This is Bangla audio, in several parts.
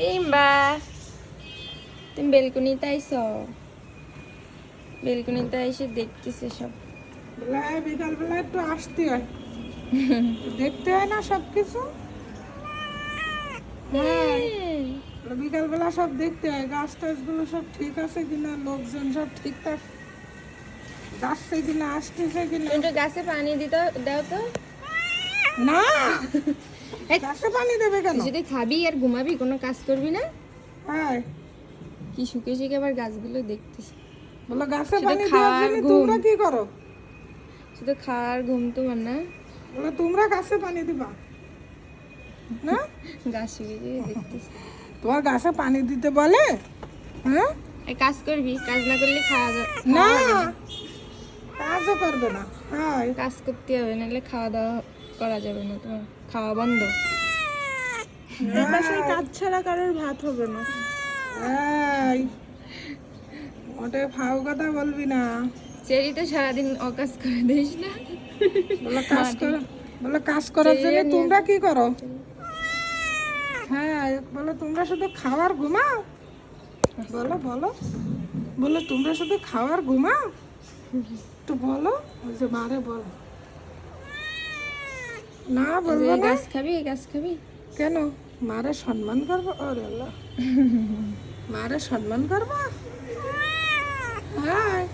সিম্বা তুমি বেলকুনিতে আইসো বেলকুনিতে এসে দেখতেছে সব। বিকালবেলা একটু আসতে হয়। দেখতে হয় না সব কিছু বিকালবেলা সব দেখতে হয়। গাছ টাছগুলো সব ঠিক আছে কিনা? লোকজন সব ঠিকঠাক? যাচ্ছে কিনা? আসতেছে কিনা? তো গাছে পানি দিতে দাও তো। না! গাছে পানি দেবে কেন? যদি খাবি আর ঘুমাবি কোনো কাজ করবি না? হ্যাঁ। কি শুকে শুকে আবার গাছগুলো দেখতেছি বলো গাছে পানি দেওয়ার জন্য তোমরা কি করো? শুধু খাওয়ার ঘুম তোমার না। বলো তোমরা গাছে পানি দিবা? না? গাছ শুকে শুকে দেখতেছি তোমার গাছে পানি দিতে বলে? হ্যাঁ? এই কাজ করবি কাজ না করলে খাওয়া খাওয়া যাবে না। কাজও করবে না। হ্যাঁ। কাজ করতে হবে নাহলে খাওয়া দাওয়া করা যাবে না তোমার খাওয়া বন্ধ। বাসায় কাজ ছাড়া কারোর ভাত হবে না। ওটা ফাও কথা বলবি না। চেরি তো সারাদিন অকাজ করে দিস না। বলো কাজ কর বলো কাজ করার জন্য তোমরা কি করো? হ্যাঁ বলো তোমরা শুধু খাওয়ার ঘুমাও। বলো বলো। বলো তোমরা শুধু খাওয়ার ঘুমাও। তো বলো ওই যে মারে বলো। না বলব না। গাছ খাবি গাছ খাবি? কেন? মারে সম্মান করব? ওরে আল্লাহ। মারে সম্মান করব? হ্যাঁ।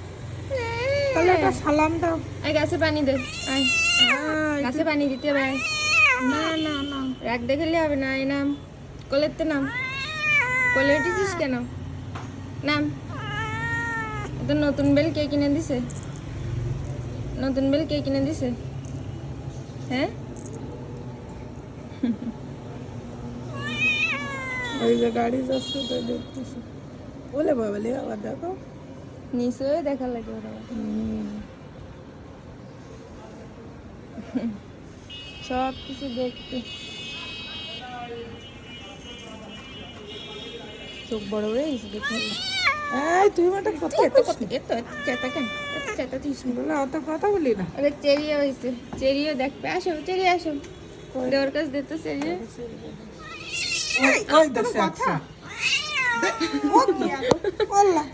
তাহলে একটা সালাম দাও। এই গাছে পানি দে। আয়। গাছে পানি দিতে আয়। না না না। রাগ দেখালে হবে না এই নাম। কোলেতে নাম। কোলে উঠেছিস কেন? নাম। তো নতুন বেল কে কিনে দিছে? নতুন বেল কে কিনে দিছে? হ্যাঁ? ওই যে গাড়ি যাচ্ছে তো দেখতেছি। বলে বাবালে আবার দেখো। নিশ্চয়ই দেখা লাগে ওরা সব কিছু দেখতে। চোখ বড় বড় হয়েছে দেখে এই তুই মাটা কথা এত কত এত চেতা কেন? এত চেতা তুই। অত কথা বলি না। আরে চেরিও হয়েছে। চেরিও দেখবে আসো চেরি আসো। দেওয়ার কাছে দিতে চেরিও ওই- ওই দেশে আছে আল্লাহ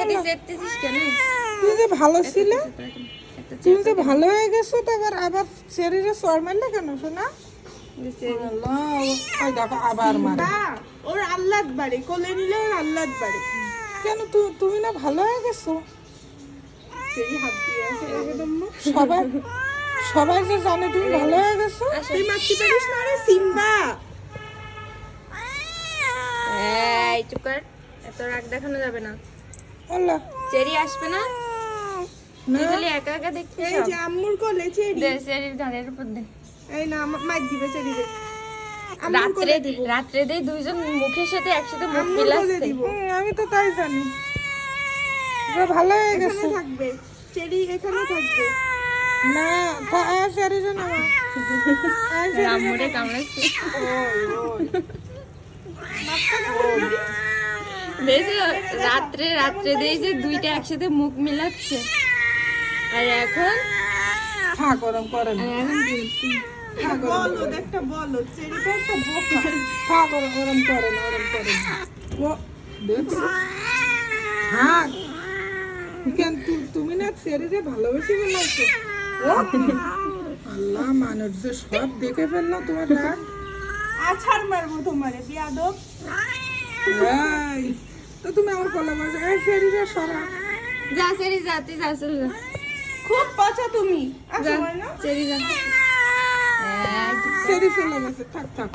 এতে চেতেছিস কেন? তুই যে ভালো ছিলে? তুমি যে ভালো হয়ে গেছো তো আবার আবার শরীরে চর মারলে কেন শোনা আবার মারে। ওর আল্লাদ বাড়ি কোলে নিলে ওর আল্লাদ বাড়ি। কেন তুমি না ভালো হয়ে গেছো? সেই হাত দিয়ে আছে একদম সবাই যে জানে তুমি ভালো হয়ে গেছো? তুই মারতে পারিস না রে সিম্বা। এই চুপ কর। এত রাগ দেখানো যাবে না। আল্লাহ। চেরি আসবে না? খালি একা একা দেখছিস এই যে আম্মুর কোলে চেরি। দে চেরির ধারের উপর দে। এই না আমার মাইক দিবে চেরি রে রাত্রে রাত্রে দেই দুইজন মুখের সাথে একসাথে মুখ মিলাচ্ছে। দিব। আমি তো তাই জানি। ভালো হয়ে গেছে। থাকবে। চেরি এখানে থাকবে। না রামুরে কামড়াচ্ছে। রাত্রে রাত্রে দেই যে দুইটা একসাথে মুখ মিলাচ্ছে। আর এখন? বলো একটা বলো একটা বোকা। না ও দেখছ থাক। কেন তু- তুমি না শরীরে ভালোবেসে ফেলাছো আল্লাহ মানুষ যে সব দেখে ফেলল তোমার রাগ? আছাড় মারবো তোমারে বিয়াদব। তো তুমি আমার কলা মারছো এই শরীরে সরা। যা সেরি যা তুই যা সেরি যা। খুব পচা তুমি। আসো না? সেরি যা। সেরি চলে গেছে থাক থাক।